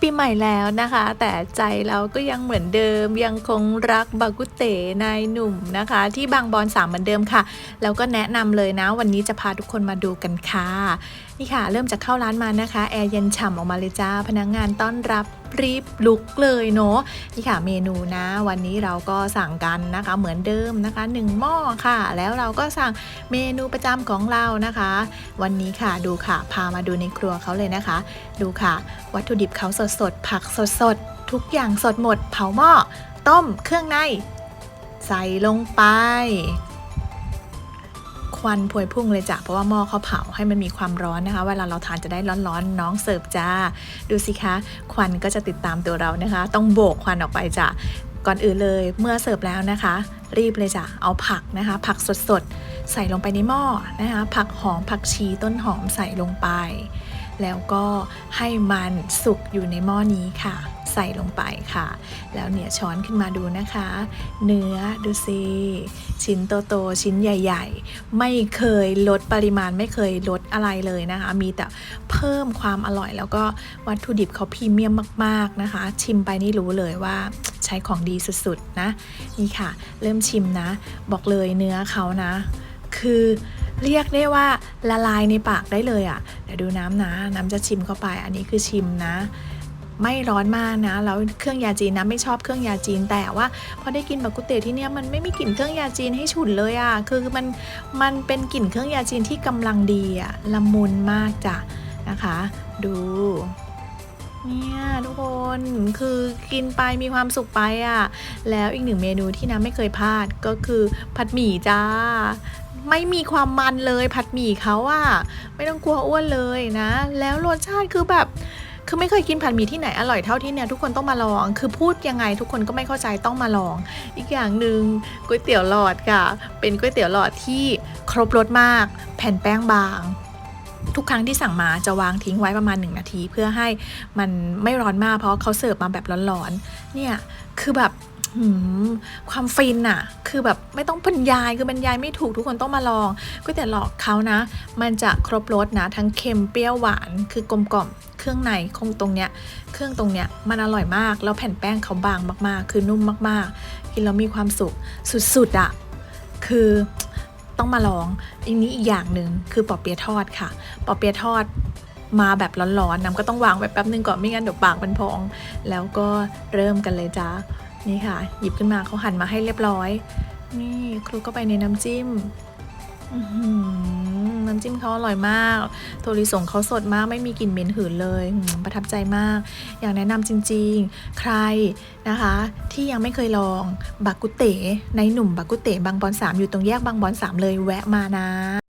ปีใหม่แล้วนะคะ แต่ใจเราก็ยังเหมือนเดิม ยังคงรักบากุเตนายหนุ่มนะคะ ที่บางบอนสามเหมือนเดิมค่ะ แล้วก็แนะนำเลยนะ วันนี้จะพาทุกคนมาดูกันค่ะ นี่ค่ะ เริ่มจากเข้าร้านมานะคะ แอร์เย็นฉ่ำออกมาเลยจ้า พนักงงานต้อนรับรีบลุกเลยเนาะนี่ค่ะเมนูนะ วันนี้เราก็สั่งกันนะคะ เหมือนเดิมนะคะหนึ่งหม้อค่ะ แล้วเราก็สั่งเมนูประจำของเรานะคะ วันนี้ค่ะดูค่ะ พามาดูในครัวเขาเลยนะคะ ดูค่ะ วัตถุดิบเขาสดสดๆผักสดสดๆทุกอย่างสดหมด เผาหม้อต้มเครื่องใน ใส่ลงไป ควันพวยพุ่งเลยจ้ะ เพราะว่าหม้อเขาเผาให้มันมีความร้อนนะคะ เวลาเราทานจะได้ร้อนๆ น้องเสิร์ฟจ้า ดูสิคะ ควันก็จะติดตามตัวเรานะคะ ต้องโบกควันออกไปจ้ะ ก่อนอื่นเลยเมื่อเสิร์ฟแล้วนะคะ รีบเลยจ้ะ เอาผักนะคะ ผักสดๆ ใส่ลงไปในหม้อนะคะ ผักหอมผักชีต้นหอมใส่ลงไป แล้วก็ให้มันสุกอยู่ในหม้อนี้ค่ะ ส่ลงไปค่ะ แล้วเนี่ยช้อนขึ้นมาดูนะคะ เนื้อดูสิชิ้นโตๆชิ้นใหญ่ ๆ ไม่เคยลดปริมาณไม่เคยลดอะไรเลยนะคะ มีแต่เพิ่มความอร่อย แล้วก็วัตถุดิบเขาพรีเมียมมาก ๆนะคะ ชิมไปนี่รู้เลยว่าใช้ของดีสุดๆนะนี่ค่ะ เริ่มชิมนะ บอกเลยเนื้อเขานะ คือเรียกได้ว่าละลายในปากได้เลยอะ่ะเดี๋ยวดูน้ำนะ น้ำจะชิมเข้าไป อันนี้คือชิมนะ ไม่ร้อนมากนะ แล้วเครื่องยาจีนนะไม่ชอบเครื่องยาจีน แต่ว่าพอได้กินบักกุเตที่เนี้ยมันไม่มีกลิ่นเครื่องยาจีนให้ฉุนเลยอะ่ะ คือมันมันเป็นกลิ่นเครื่องยาจีนที่กำลังดีอะ่ะละมุนมากจ้ะนะคะ ดูเนี่ยทุกคนคือกินไปมีความสุขไปอะ่ะ แล้วอีกหนึ่งเมนูที่น้ำไม่เคยพลาดก็คือผัดหมี่จ้า ไม่มีความมันเลยผัดหมี่เขาอะไม่ต้องกลัวอ้วนเลยนะ แล้วรสชาติคือแบบ คือไม่เคยกินผัดหมี่ที่ไหนอร่อยเท่าที่เนี่ยทุกคนต้องมาลอง คือพูดยังไงทุกคนก็ไม่เข้าใจต้องมาลอง อีกอย่างหนึ่งก๋วยเตี๋ยวหลอดค่ะ เป็นก๋วยเตี๋ยวหลอดที่ครบรสมาก แผ่นแป้งบางทุกครั้งที่สั่งมาจะวางทิ้งไว้ประมาณ 1 นาที เพื่อให้มันไม่ร้อนมากเพราะเขาเสิร์ฟมาแบบร้อนๆ เนี่ย คือแบบ ความฟินอะคือแบบไม่ต้องบรรยายคือบรรยายไม่ถูกทุกคนต้องมาลองก๋วยเตี๋ยวหลอดเขานะ มันจะครบรสนะ ทั้งเค็มเปรี้ยวหวานคือกลมกล่อมเครื่องในคงตรงเนี้ยเครื่องตรงเนี้ยมันอร่อยมาก แล้วแผ่นแป้งเขาบางมากๆ คือนุ่มมากๆกินแล้วมีความสุขสุดๆอะคือต้องมาลองอีกนี้อีกอย่างหนึ่งคือปอเปี๊ยะทอดค่ะปอเปี๊ยะทอดมาแบบร้อนๆน้ำก็ต้องวางไว้แป๊บนึงก่อนไม่งั้นเดี๋ยวปากมันพอง แล้วก็เริ่มกันเลยจ้า นี่ค่ะ หยิบขึ้นมาเขาหั่นมาให้เรียบร้อย นี่คลุกเข้าไปในน้ำจิ้มน้ำจิ้มเขาอร่อยมาก โทริสงเขาสดมากไม่มีกลิ่นเหม็นหืนเลย ประทับใจมาก อยากแนะนำจริงๆ ใครนะคะ ที่ยังไม่เคยลองบากุเตในหนุ่มบากุเตบางบอนสามอยู่ตรงแยกบางบอนสามเลยแวะมานะ